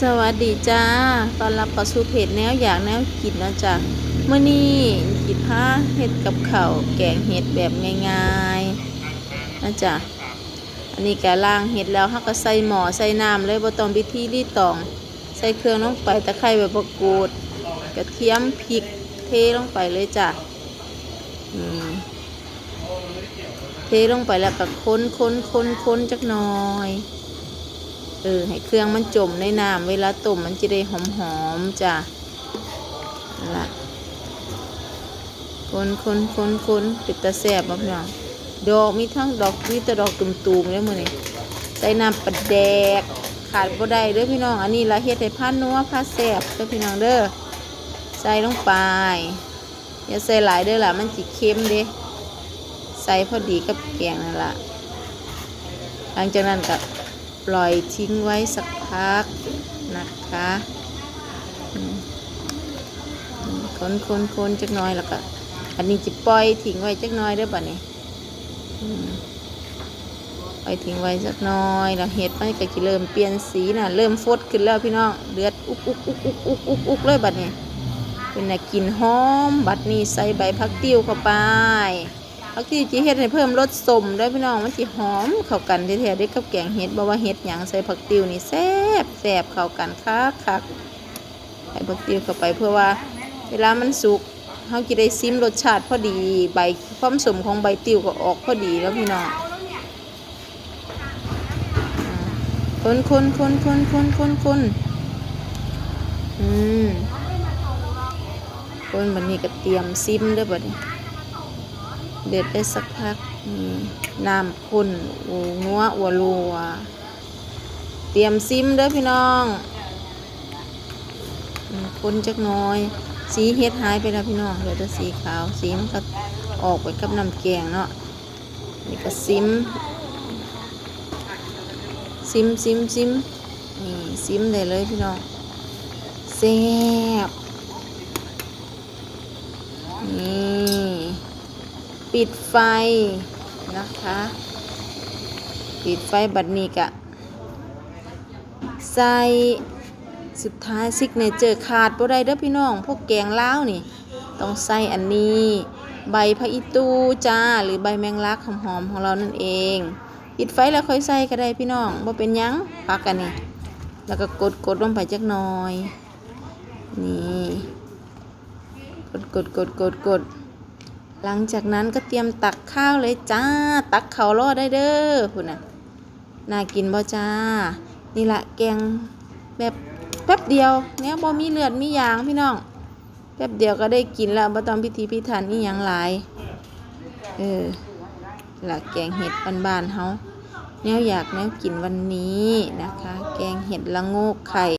สวัสดีจ้า ตอนรับประสูเพจแนวอยากแนวกินนะจ้ะเมื่อนี้กินผ้าเห็ดกับข้าวแกงเห็ดแบบง่ายๆนะจ้ะอันนี้แกล่างเห็ดแล้วฮาก็ใส่หมอใส่น้ำเลยบ่ต้องพิธีรีดตอง ใส่เครื่องลงไปตะไคร้ใบมะกรูดกระเทียมพริกเทลงไปเลยจ้ะเทลงไปแล้วก็ค้นค้นค้นค้นจักหน่อย เออให้เครื่องมันจมในน้ำเวลาต้มมันจะได้หอมๆจ้ะนั่นละคนคนคนคนปิดตาแสบบ้างน้องดอกมีทั้งดอกมีแต่ดอกตุ่มๆเลยมือนี่ใส่น้ำปลาแดกขาดบ่ได้เด้อพี่น้อง อันนี้ละเฮ็ดให้ผ้านัวผ้าแสบเด้อพี่น้องเด้อใส่ลงไปอย่าใส่หลายเด้อล่ะมันจิเค็มเด้ใส่พอดีกับแกงนั่นล่ะหลังจากนั้นก็ ปล่อยทิ้งไว้สักพักนะคะคนคนคนจักน้อยแล้วก็อันนี้จะปล่อยทิ้งไว้จักน้อยด้อบัดนี้อืมปล่อยทิ้งไว้สักน้อยแล้วเห็ดมันก็จะเริ่มเปลี่ยนสีน่ะเริ่มฟดขึ้นแล้วพี่น้องเดือดอุกอุกอุกอุกอุกอุกอุกเลยบัดนี้เป็นน่ะกลิ่นหอมบัดนี้ใส่ใบผักติ้วเข้าไป ผักติ้วจีเฮ็ดให้เพิ่มรสสมด้วยพี่น้องมันจีหอมเข้ากันแท้ๆได้กับแกงเห็ดบ่ว่าเห็ดหยังใส่ผักติวนี่แซ่บแซ่บเข้ากันคักคักใส่ผักติวเข้าไปเพื่อว่า เวลามันสุกเฮาจะได้ซิมรสชาติพอดีใบความสมของใบติวก็ออกพอดีแล้วพี่น้องคนคนคนคนคนคนคนอืมคนบันนี้ก็เตรียมซิมด้อบัดนี้ เด็ดได้สักพักน้ำข้นอูงัวอัวลัว เตรียมซิมเด้อพี่น้องคนจักน้อย สีเฮ็ดหายไปแล้วพี่น้องเหลือแต่สีขาวสีมันก็ออกไปกับน้ำแกงเนาะนี่ก็ซิม ซิมซิมซิมนี่ซิมได้เลยพี่น้องแซ่บนี่ ปิดไฟนะคะ ปิดไฟบัดนี้กะใส่สุดท้ายซิกเนเจอร์ขาดบ่ได้เด้อพี่น้อง พวกแกงล้าวนี่ ต้องใส่อันนี้ ใบพะอิตูจ้า หรือใบแมงลักหอมๆของเรานั่นเอง ปิดไฟแล้วค่อยใส่ก็ได้พี่น้องบ่เป็นยังพักกันนี่ แล้วก็กดกดลงไปจักหน่อย นี่ กดกดกดกดกด หลังจากนั้นก็เตรียมตักข้าวเลยจ้า ตักเขาวรอดได้เด้อพุ่นน่ะน่ากินบ่จ้า นี่ละแกงแบบแป๊บเดียวเนี่ยบ่มีเลือดมียางพี่น้องแป๊บเดียวก็ได้กินแล้วบ่ต้องพิธีพิถันอีหยังหลายเออหละแกงเห็ดบ้านๆเฮาแนวอยากแนวกินวันนี้นะคะ แกงเห็ดละโงกไข่